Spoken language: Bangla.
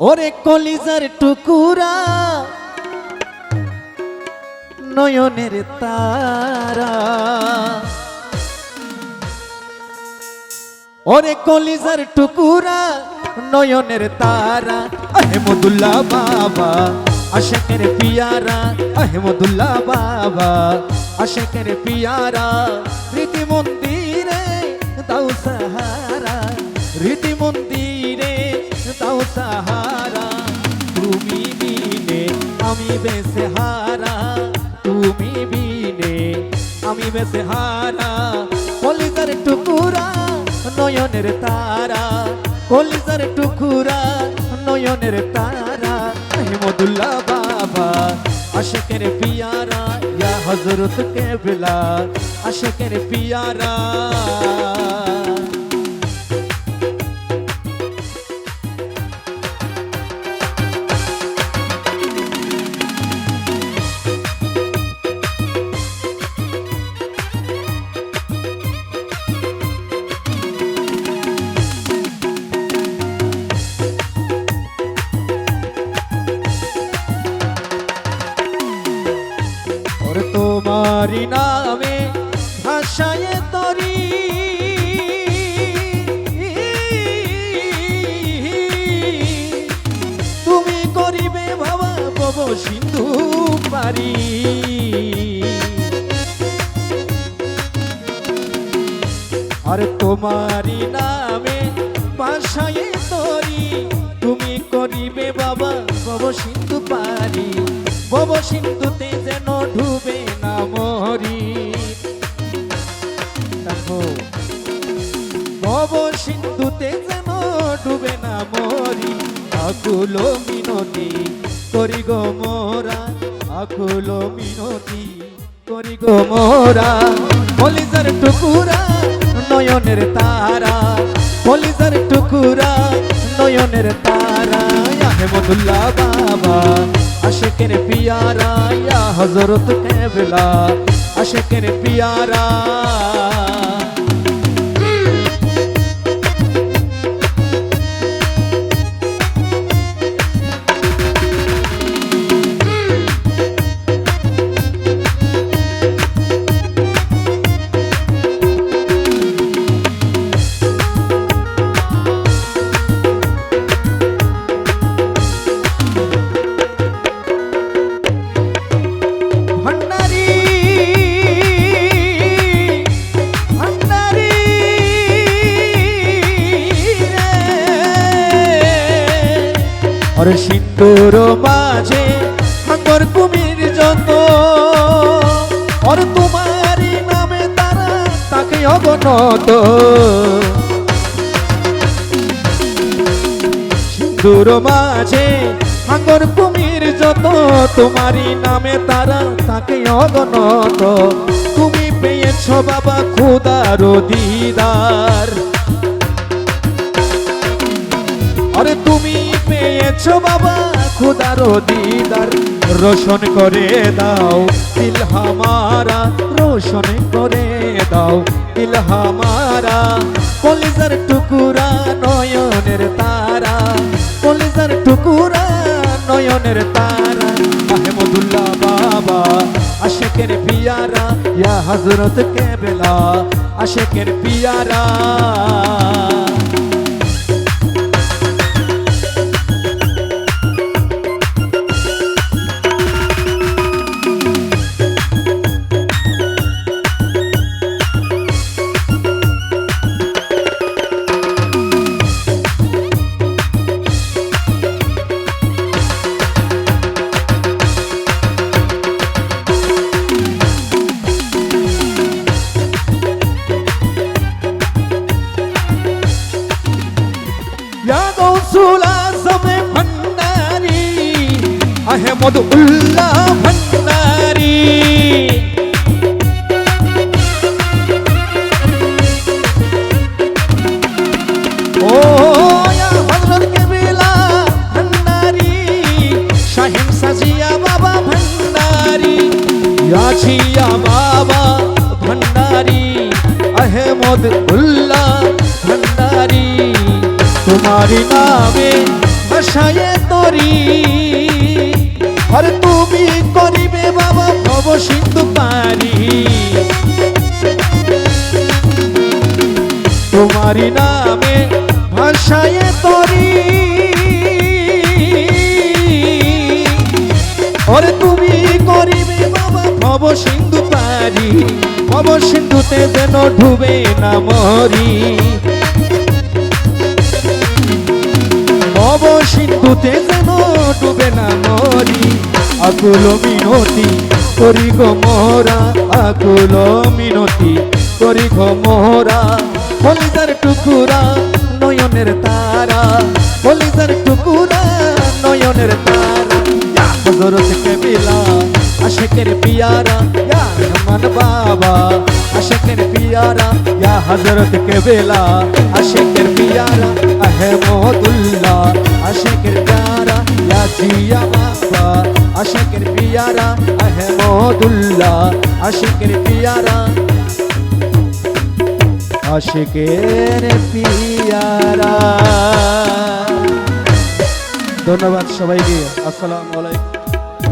ওরে কলিজার টুকুরা, নয়নের তারা। ওরে কলিজার টুকুরা, নয়নের তারা। আহমদুল্লাহ বাবা, আশেকের পিয়ারা। আহমদুল্লাহ বাবা, আশেকের পিয়ারা। সাহারা, তুমি বিনে আমি বেসে হারা, তুমি বিনে আমি বেসে হারা। কলিজার টুকুরা, নয়নের তারা, কলিজার টুকুরা, নয়নের তারা। আহমদুল্লাহ বাবা, আশেকের পিয়ারা, ইয়া হজরত কেবলা, আশেকের পিয়ারা। তোমারি নামে ভাষায় তরি। তুমি করিবে বাবা বব সিন্ধু পারি। আর তোমারি নামে ভাষায় তরি। তুমি করিবে বাবা বব সিন্ধু পারি। বব সিন্ধুতে যেন ডুবে না মরি। বব সিন্ধুতে যেন ডুবে না মরি। আকুল মিনতি করি গো মোরা, আকুল মিনতি করি গো মোরা। কলিজার টুকুরা, নয়নের তারা কলিজার টুকুরা নয়নের তারা। আহমদুল্লাহ বাবা আশেকের পিয়ারা হজরত কেবলা আশেকের পিয়ারা আরে সিন্দুর মাঝে হাঙ্গর কুমির যত। আর তোমারই নামে তারা তাকে অগণত সিন্দুর মাঝে হাঙ্গর কুমির যত, তোমারই নামে তারা তাকে অগণত তুমি পেয়েছ বাবা খুদার দিদার আরে তুমি পেয়েছ বাবা, খুদার দিদার। রোশন করে দাও দিল হামারা রোশন করে দাও দিল হামারা কলিজার টুকুরা নয়নের তারা, কলিজার টুকুরা নয়নের তারা। আহমদুল্লাহ বাবা, আশেকের পিয়ারা, ইয়া হজরত কেবলা, আশেকের পিয়ারা। আহমদ উল্লাহ ভান্ডারি ও হজরত কেবিলা ভান্ডারি শাহিম সাজিয়া বাবা ভান্ডারি ইয়াছিয়া বাবা ভান্ডারি আহমদ উল্লাহ ভান্ডারি তোমারি নামে ভাষায় তরী আর তুমি করিবে বাবা, ভব সিন্ধু পারি তোমারি নামে ভাষায় তরি। ওরে তুমি করিবে বাবা, ভব সিন্ধু পারি ভব সিন্ধুতে যেন ডুবে না মরি। ভব সিন্ধুতে যেন আকুল মিনতি, করি গো মোরা আকুল মিনতি, করি গো মোরা কলিজার টুকুরা, নয়নের তারা। কলিজার টুকুরা, নয়নের তারা। ইয়া, হজরত কেবিলা, আশেকের পিয়ারা, ইয়া, রহমান বাবা। আশেকের পিয়ারা, ইয়া, হজরত কেবিলা, আশেকের পিয়ারা আহমদুল্লাহ আশেকের আশেকের পিয়ারা আহমদুল্লাহ আশিকের পিয়ারা আশিকের পিয়ারা ধন্যবাদ সবাইকে আসসালামু আলাইকুম।